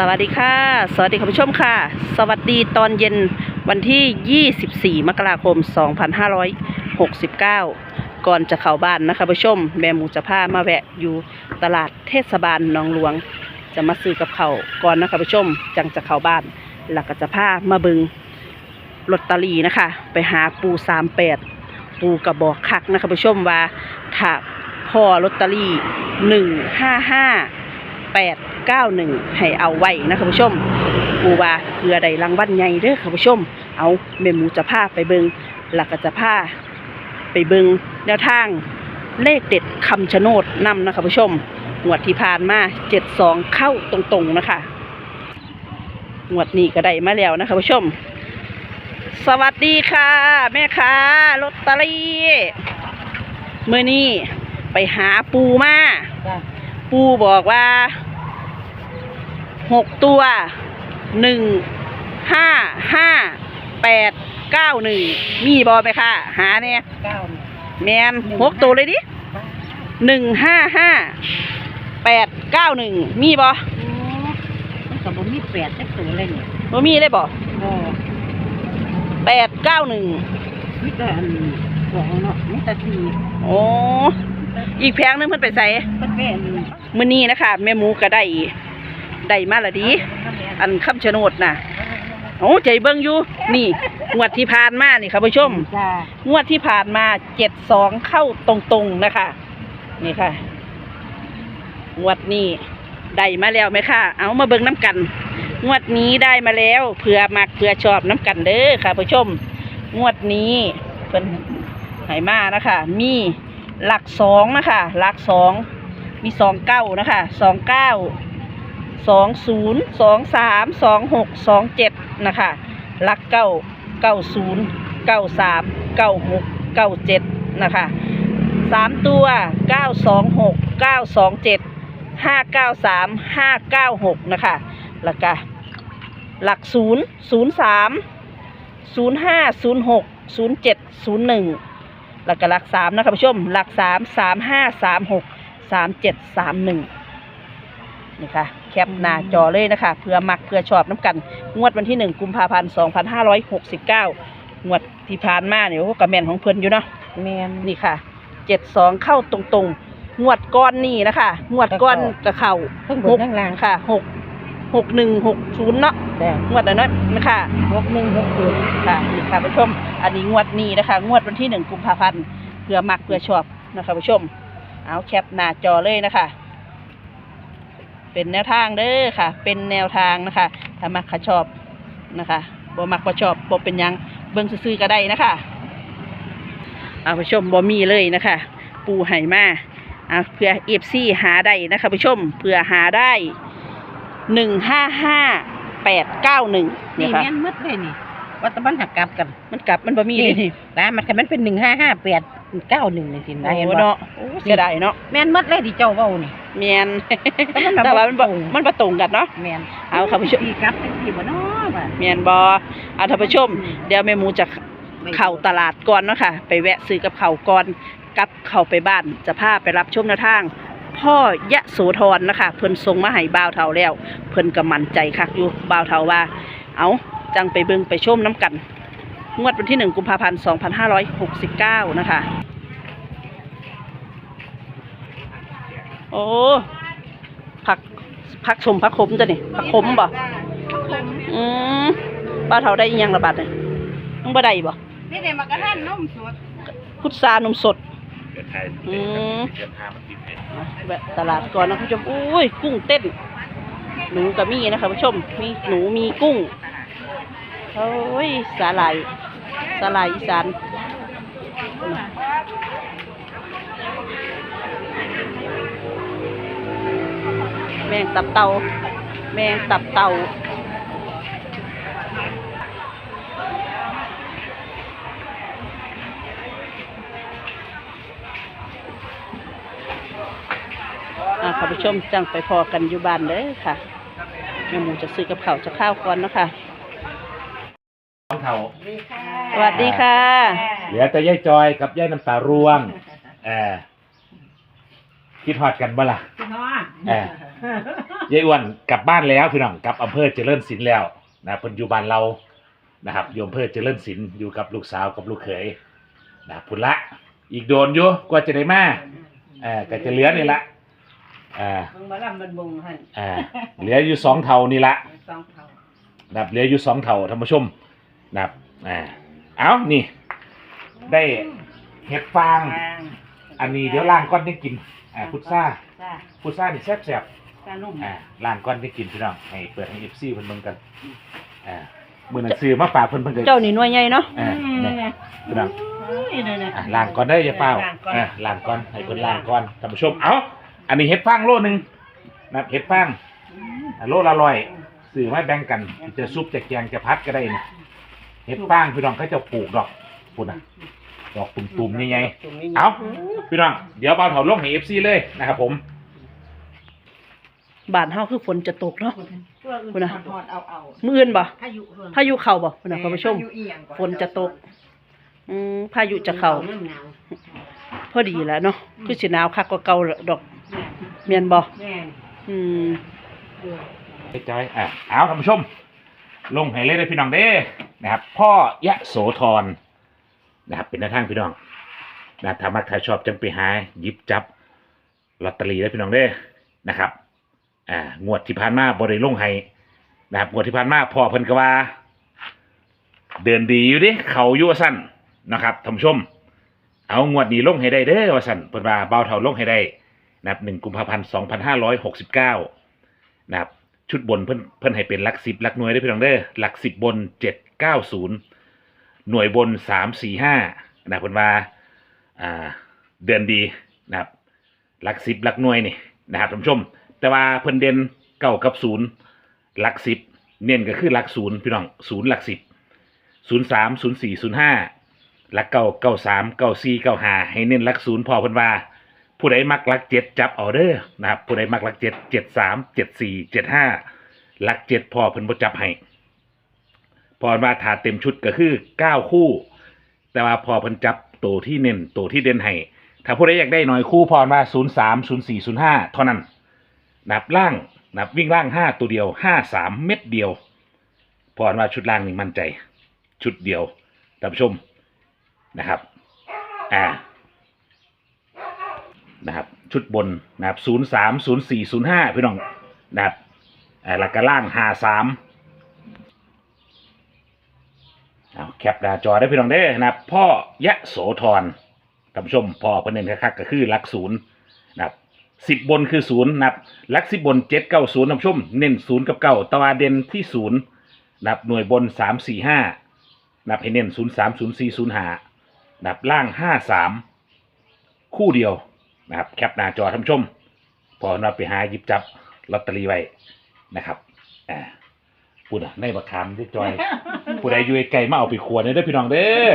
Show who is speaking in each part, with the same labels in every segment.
Speaker 1: สวัสดีค่ะ สวัสดีคุณผู้ชมค่ะ สวัสดีตอนเย็นวันที่ 24 มกราคม 2569 ก่อนจะเข้าบ้านนะคะผู้ชม แม่หมูจะพามาแวะอยู่ตลาดเทศบาลหนองหลวง จะมาซื้อกับเขาก่อนนะคะผู้ชม จังจะเข้าบ้าน หลักก็จะพามาบึงลอตเตอรี่นะคะ ไปหาปู 38 ปูกระบอกคักนะคะผู้ชมว่าถ้าพ่อลอตเตอรี่หนึ่ งห้าห้าแปดเก้าหนึ่งให้เอาไว้นะคะผู้ชมปูว่าเพื่อใดรางวัลใหญ่เด้อค่ะผู้ชม เอาแม่หมูจะพาไปเบิงหลักก็จะพาไปเบิงแนวทางเลขเด็ดคำชะโนดนำนะคะผู้ชมงวดที่ผ่านมาเจ็ดสองเข้าตรงๆนะคะงวดนี้ก็ได้มาแล้วนะคะผู้ชม สวัสดีค่ะ แม่ค้าลอตเตอรี่เมื่อนี้ไปหาปูมา
Speaker 2: จ้ะ
Speaker 1: ปูบอกว่า หกตัวหนึ่งห้าห้าแปดเก้าหนึ่งมีบอไหมคะหาเนี่ย
Speaker 2: เก้า
Speaker 1: แมนหกตัวเลยดิหนึ่งห้าห้าแปดเก้าหนึ่งมีบอ
Speaker 2: โอ้มันก็บ่มีแปดจักตัวเลยนี่
Speaker 1: บ่มีเลยบอ
Speaker 2: โอ้
Speaker 1: แปดเก้าหนึ่ง
Speaker 2: มีแต่อันสองเนาะมีแต่สี่
Speaker 1: โอ้อีกแพงหนึงเพิ่นไปใส่
Speaker 2: ก็เป็น
Speaker 1: มื้อนี้นะคะแม่หมูก็ได้ ได้มาละดี อันคำชะโนดน่ะโอ้ใจเบิ่งอยู่ นี่งวดที่ผ่านมานี่ค่ะผู้ชม
Speaker 2: จ้าง
Speaker 1: วดที่ผ่านมาเจ็ดสองเข้าตรงๆนะคะ นี่ค่ะงวดนี้ได้มาแล้วไหมค่ะ เอามาเบิ่งน้ำกัน งวดนี้ได้มาแล้วเผื่อมักเผื่อชอบน้ำกันเด้อค่ะผู้ชม งวดนี้เพิ่นใหายมานะคะ มีหลักสองนะคะ หลักสอง มีสองเก้านะคะ สองเก้า สองศูนย์สองสามสองหกสองเจ็ดนะคะหลักเก้าเก้าศูนย์เก้าสามเก้าหกเก้าเจ็ดนะคะสามตัวเก้าสองหกเก้าสองเจ็ดห้าเก้าสามห้าเก้าหกนะคะแล้วก็หลักศูนย์ศูนย์สามศูนย์ห้าศูนย์หกศูนย์เจ็ดศูนย์หนึ่งแล้วก็หลักสามนะคะผู้ชมหลักสามสามห้าสามหกสามเจ็ดสามหนึ่งนี่ค่ะ คปหน้าจอเลยนะคะ เพื่อมักเพื่อชอบน้ำกัน งวดวันที่หนึ่งกุมภาพันธ์สองพันห้าร้อยหกสิบเก้างวดที่ผ่านมาเนี่ยโอ้กระแมนของเพิ่นอยู่เนาะ
Speaker 2: แม่น
Speaker 1: นี่ค่ะเจ็ดสองเข้าตรงๆ งวดก้อนนี่นะคะงวดก้อนกระเข่า
Speaker 2: ทั้งบ
Speaker 1: ห
Speaker 2: น
Speaker 1: ก
Speaker 2: ทั้งล่าง
Speaker 1: ค่ะหกหกหนึ่งหกศูนย์เนาะ
Speaker 2: แต่
Speaker 1: งวดนั้นเนาะนะคะ
Speaker 2: หกหนึ่งหกศูนย์
Speaker 1: ค่ะนี่ค่ะผู้ชม อันนี้งวดนี้นะคะ งวดวันที่หนึ่งกุมภาพันธ์เพื่อมักเพื่อชอบนะคะผู้ชม เอาแคปหน้าจอเลยนะคะ เป็นแนวทางเด้อค่ะ เป็นแนวทางนะคะถ้ามักขาชอบนะคะบ่มักบ่ชอบบ่เป็นหยังเบิ่งซื่อๆก็ได้นะคะเอาผู้ชมบ่มีเลยนะคะ ปูไห่มาอะเพื่อเอฟซีหาได้นะคะผู้ชมเพื่อหาได้หนึ่งห้าห้าแปดเก้าหนึ่ง
Speaker 2: นี่
Speaker 1: นี่ค่ะ
Speaker 2: แม่นหมดเลยนี่ว่าแตะมันหักกลับกัน
Speaker 1: มันกลับมันบ่มีเลยนี่
Speaker 2: นะมันคันมันเป็นหนึ่งห้าห้าแปด เก้าหนึ่งเลยสินะเห็น
Speaker 1: โอ้
Speaker 2: บ่
Speaker 1: เนาะโอ้เสียดายเนาะ
Speaker 2: แม่นหมดเลยที่เจ้าเว้านี่
Speaker 1: เมียน
Speaker 2: แต่มันแบบ
Speaker 1: แต่ว่ามันบ่
Speaker 2: ตรง
Speaker 1: มันบ่ตรงกันเนาะ
Speaker 2: แม่น
Speaker 1: เอาค่ะผู้ชม
Speaker 2: ที่กลับจังซี่บ่เนาะว่า
Speaker 1: เมียนบอเอาท่านผู้ชม เดี๋ยวแม่หมูจะเข้าตลาดก่อนเนาะค่ะ ไปแวะซื้อกับเขาวก่อนกลับเข้าไปบ้านจะพาไปรับชมแนวทางพ่อยะโสธรนะคะ เพิ่นส่งมาให้บ่าวเฒ่าแล้ว เพิ่นก็มั่นใจคักอยู่บ่าวเฒ่าว่า เอาจังไปเบิ่งไปชมน้ำกัน งวดวันที่1กุมภาพันธ์2569นะคะ โอ้ผักผักสมผักขมจ้ะนี่ผักขมบ่อืมป้าเฒ่าได้อีหยังระบาดเนี่ยต้องบ่ได้บ่
Speaker 2: นี่เดี๋ยวมากระทันนมสด
Speaker 1: พุทรานมสด
Speaker 3: เดี๋ยวไทย
Speaker 1: อืม
Speaker 3: เดี๋ยวพามันติดให้
Speaker 1: แวะตลาดก่อนนะคุณผู้ชมอุ้ยกุ้งเต้น หนูกับมีนะคะผู้ชมมีหนูมีกุ้งโอ้ยสาหร่าย สาหร่ายอีสานแมงตับเตาแมงตับเตาอ่าค่ะผู้ชมจังไปพอกันอยู่บ้านเด้อค่ะแม่หมูจะซื้อกับข้าวจะข้าวก่อนเนาะคะ
Speaker 3: ของเขา
Speaker 1: สวัสดีค่ะ
Speaker 3: เหลือแต่ยายจอยกับยายน้ำตาร่วงเออ
Speaker 4: คิดฮอดกันบ่ล่ะ
Speaker 2: พี่น้อง
Speaker 4: เออยายอ้วนกลับบ้านแล้วพี่น้องกลับอำเภอเจริญศิลป์แล้วนะเพิ่นอยู่บ้านเรานะครับอยู่อำเภอเจริญศิลป์อยู่กับลูกสาวกับลูกเขยนะพุ่นละ อีกโดนอยู่กว่าจะได้มาเออก็จะเหลือนี่ละอ่า
Speaker 2: มึงมาลำมันบงให้
Speaker 4: อ่าเหลืออยู่สองเท่านี่ละ
Speaker 2: สองเท่า
Speaker 4: นะครับเหลืออยู่สองเท่าท่านผู้ชม นะครับอ่าเอานี่ ได้เห็ดฟาง อันนี้เดี๋ยวล้างก้อนได้กินอ่าพุทรา
Speaker 2: จ้า
Speaker 4: พุทรานี่แซ่บ
Speaker 2: จ้านุ่ม
Speaker 4: ๆอ่าล้างก้อนได้กินพี่น้องให้เปิดให้เอฟซีเพิ่นเบิ่งกันอ่ามือหนังสือมาฝากเพิ่นเพิ่นก็
Speaker 1: เจ้านี่หน่วยใหญ่เนาะ
Speaker 4: อ่าเนี่ยพี่น้อง
Speaker 2: นี่เลยนะ
Speaker 4: อ่าล้างก้อนได้ออย่าเปล่าอ่าล้างก้อนให้เพิ่นล้างก้อนท่านผู้ชม เอ้า อันนี้เห็ดฟางโลนึงนะครับเห็ดฟางอ่าโลละร้อยซื้อมาแบ่งกัน จะซุปจะแกงจะพัดก็ได้นี่ เห็ดฟางพี่น้องเขาจะปลูกดอกพุ่นน่ะดอกตุ่มๆใหญ่ๆเอาพี่น้องเดี๋ยวเบาเถาลงให้เอฟซีเลยนะครับผม
Speaker 1: บ้านเฮาคือฝนจะตกเนาะ
Speaker 2: คุณนะทอดเอาเอา
Speaker 1: มื้ออื่นบ่
Speaker 2: พายุเพิ่ม
Speaker 1: พายุเข้าบ่พุ่นน่ะคุณผู้ชม
Speaker 2: พายุเอียงก่อ
Speaker 1: ฝนจะตกอืมพายุจะเข้า
Speaker 2: หนาว
Speaker 1: พอดีแล้วเนาะคือสิหนาวคักกว่าเก่าแล้วดอกแม่นบ่
Speaker 2: แม่น
Speaker 1: อืม
Speaker 2: เออ
Speaker 4: เฮ้ยจอยอะเอาท่านผู้ชม ลงให้เลยเลยพี่น้องเด้ นะครับ พ่อยะโสธรนะครับเป็นหน้าทางพี่น้องนะครับถ้ามักถ้าชอบจังไปหาหยิบจับลอตเตอรี่ได้พี่น้องเด้นะครับอ่างวดที่ผ่านมาบริลงให้นะครับงวดที่ผ่านมาพ่อเพิ่นก็ว่า เดินดีอยู่ดิเขาอยู่ว่าสั้นนะครับท่านผู้ชม เอางวดนี้ลงให้ได้เด้อว่าสั่นเพิ่นว่าเบาเท่าลงให้ได้นะครับหนึ่งกุมภาพันธ์สองพันห้าร้อยหกสิบเก้านะครับ ชุดบนเพิ่นเพิ่นให้เป็นหลักสิบหลักหน่วยได้พี่น้องเด้อหลักสิบบนเจ็ดเก้าศูนย์หน่วยบนสามสี่ห้านะเพิ่นว่าอ่าเดือนดีนะครับหลักสิบหลักหน่วยนี่นะครับท่านผู้ชม แต่ว่าเพิ่นเด่นเก้ากับศูนย์หลักสิบเน้นก็คือหลักศูนย์พี่น้องศูนย์หลักสิบศูนย์สามศูนย์สี่ศูนย์ห้าหลักเก้าเก้าสามเก้าสี่เก้าห้าให้เน้นหลักศูนย์พอเพิ่นว่า ผู้ใดมักลักเจ็ดจับเอาเด้อนะครับ ผู้ใดมักลักเจ็ดเจ็ดสามเจ็ดสี่เจ็ดห้าลักเจ็ดพอเพิ่นบ่จับให้พอว่าถาเต็มชุดก็คือเก้าคู่ แต่ว่าพอเพิ่นจับตัวที่เน้นตัวที่เด่นให้ถ้าผู้ใดอยากได้หน่อยคู่พอว่าศูนย์สามศูนย์สี่ศูนย์ห้าเท่านั้นนับล่างนับวิ่งล่างห้าตัวเดียวห้าสามเม็ดเดียว พอว่าชุดล่างนี่มั่นใจ ชุดเดียวท่านผู้ชมนะครับ อ่า นะครับชุดบนนะครับศูนย์สามศูนย์สี่ศูนย์ห้าพี่น้องนะครับหลักกระล่างห้าสามเอาแคปหน้าจอได้พี่น้องได้นะครับพ่อยะโสธรท่านผู้ชมพ่อประเด็นคักก็คือหลักศูนย์นะครับสิบบนคือศูนย์นะครับหลักสิบบนเจ็ดเก้าศูนย์ท่านผู้ชมเน้นศูนย์กับเก้าตะวันเด่นที่ศูนย์นะครับหน่วยบนสามสี่ห้านับให้เน้นศูนย์สามศูนย์สี่ศูนย์ห้านับล่างห้าสามคู่เดียว นะครับแคปหน้าจอท่านผู้ชม พอนับไปหาหยิบจับลอตเตอรี่ไว้นะครับอ่าพูดอะในบักคามที่จอยผู้ใดอยู่ไกลๆมาเอาไปขวดเด้อพี่น้องเด้อ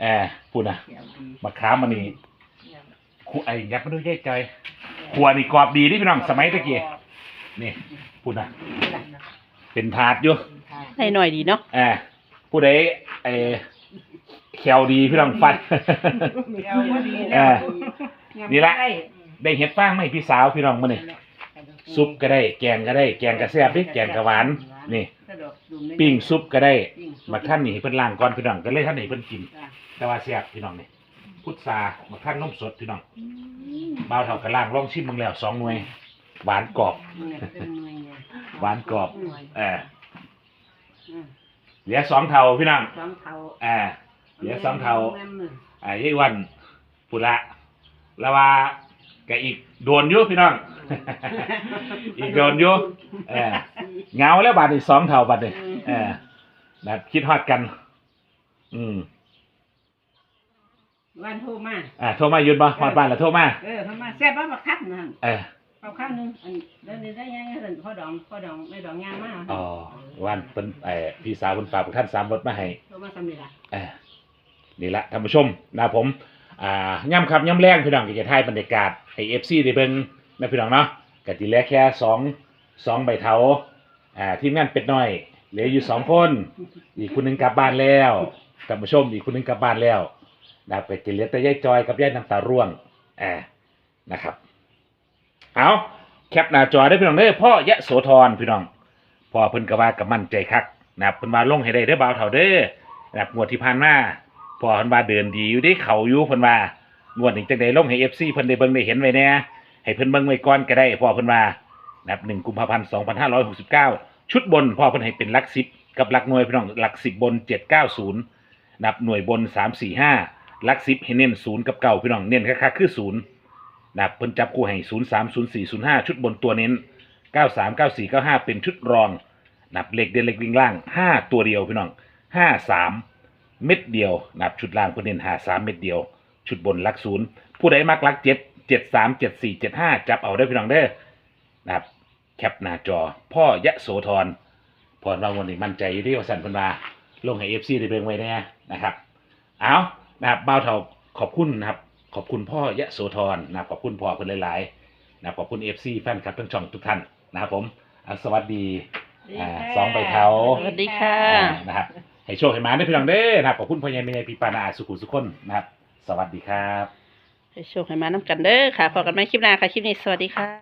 Speaker 4: แอบพูดอะบักคามมันนี่คู่ไอ้ยักษ์มาด้วยใกล้ๆขวดนี่กรอบดีที่พี่น้องสมัยตะกี้นี่พูดอะเป็นถาดอยู่
Speaker 1: ให้หน่อยดีเนาะ
Speaker 4: อ่าผู้ใดไอ้แควดีพี่น้องฟันเออ นี่ละได้เห็ดฟางไหมพี่สาวพี่น้องมาเนี่ยซุปก็ได้ แกงก็ได้ แกงกระแซบดิแกงกระหวาน นี่ ปิ้งซุปก็ได้มาท่านนี่ให้เพิ่นล้างก่อนพี่น้องก็เลยท่านนี่เพิ่นกินแต่ว่าแซ่บพี่น้องนี่พุทรามาท่านนมสดพี่น้องบ่าวเท่ากับล่างลองชิมมึงแล้วสองหน่วย หวานกรอบหวานกรอบเออเหลือสองเท่าพี่น้อง
Speaker 2: สองเท่า
Speaker 4: เออเหลือสองเท่าไอ้ยี่วันปุระ แล้วว่าก็อีกโดนอยู่พี่น้อง อีกโดนอยู่เออเหงาแล้วบาดอีกสองเท่าบาดเลยเออแบบคิดฮอดกัน อืม
Speaker 2: วันโทรมา
Speaker 4: อ่าโทรมาหยุดบ่ฮอดบ้านแล้วโทรมา
Speaker 2: เออโทรมาแซ่บบ่บักคักนั่น
Speaker 4: เออ
Speaker 2: เอาข้าวหนึงอันเดี๋ยวนี้ได้ยังไงสั่นพ่อดองพ่อดองไม่ดองยางมาก
Speaker 4: อ๋อวันเพิ่นไอ้พี่สาวเพิ่นฝากพวกท่านสามรถมาให้
Speaker 2: โทรมาสำเร็จละ
Speaker 4: เออนี่ละท่านผู้ชมนะครับผม อ่าย่ำครับย่ำแรงพี่น้องก็จะถ่ายบรรยากาศให้เอฟซีได้เบิ่งนะพี่น้องเนาะก็ทีแรกแค่สองสองใบเทาอ่าทีมงานเป็ดน้อยเหลืออยู่สองคน อีกคนหนึงกลับบ้านแล้วท่านผู้ชมอีกคนหนึงกลับบ้านแล้วนะครับก็จเหลือแต่ยายจอยกับยายน้ำตาร่วงอ่านะครับเอาแคปหน้าจอได้พี่น้องเด้อพ่อยะโสธรพี่น้องพ่อเพิ่นก็ว่ากับมั่นใจคักนะครับเพิ่นว่าลงให้ได้เด้อบ่าวเฒ่าเด้อนะครับงวดที่ผ่านมา พอเพิ่นว่าเดินดีอยู่เด้เขาอยู่เพิ่นว่างวดนี้จังได๋ลงให้ FC เพิ่นได้เบิ่งได้เห็นไว้แน่ให้เพิ่นเบิ่งไว้ก่อนก็ได้พอเพิ่นว่านะครับ1กุมภาพันธ์2569 ชุดบนพอเพิ่นให้เป็นหลัก10กับหลักหน่วยพี่น้องหลัก10บน 790นะครับหน่วยบน 345หลัก10ให้เน้น0กับเก่าพี่น้องเน้นคักๆคือ0นะครับเพิ่นจับคู่ให้ศูนย์สามศูนย์สี่ศูนย์ห้าชุดบนตัวเน้นเก้าสามเก้าสี่เก้าห้าเป็นชุดรอง นับเลขเด่นเลขวิ่งล่างห้าตัวเดียวพี่น้องห้าสาม เม็ดเดียวนะครับชุดล่างเพิ่นเน้นห้าสามเม็ดเดียว ชุดบนลักศูนย์ผู้ใดมักลักเจ็ดเจ็ดสามเจ็ดสี่เจ็ดห้าจับเอาได้อพี่น้องเด้อนะครับแคปหน้าจอ พ่อยะโสธรพรว่าวันนี้มั่นใจอยู่ที่ว่าสันเพันมาลงให้เอฟซีได้เบิ่งไว้แน่นะครับ เอานะครับบ่าวเท่าขอบคุณนะครับ ขอบคุณพ่อยะโสธรนะครับขอบคุณพ่อเพิ่นหลายๆนะครับขอบคุณเอฟซีแฟนคลับทั้งช่องทุกท่านนะครับผมอะสวัสดีอ่าสองใบเท้า
Speaker 1: สวัสดีค่ะ
Speaker 4: อ่านะครับ ให้โชคให้มาได้อพี่น้องเด้อนะครับขอบคุณพ่อใหญ่แม่ใหญ่พี่ปานาอาสุขุสุขคนนะครับ สวัสดีครับ
Speaker 1: ให้โชคให้มาน้ำกันเด้อค่ะพอกันไหมคลิปหน้าค่ะ คลิปนี้สวัสดีค่ะ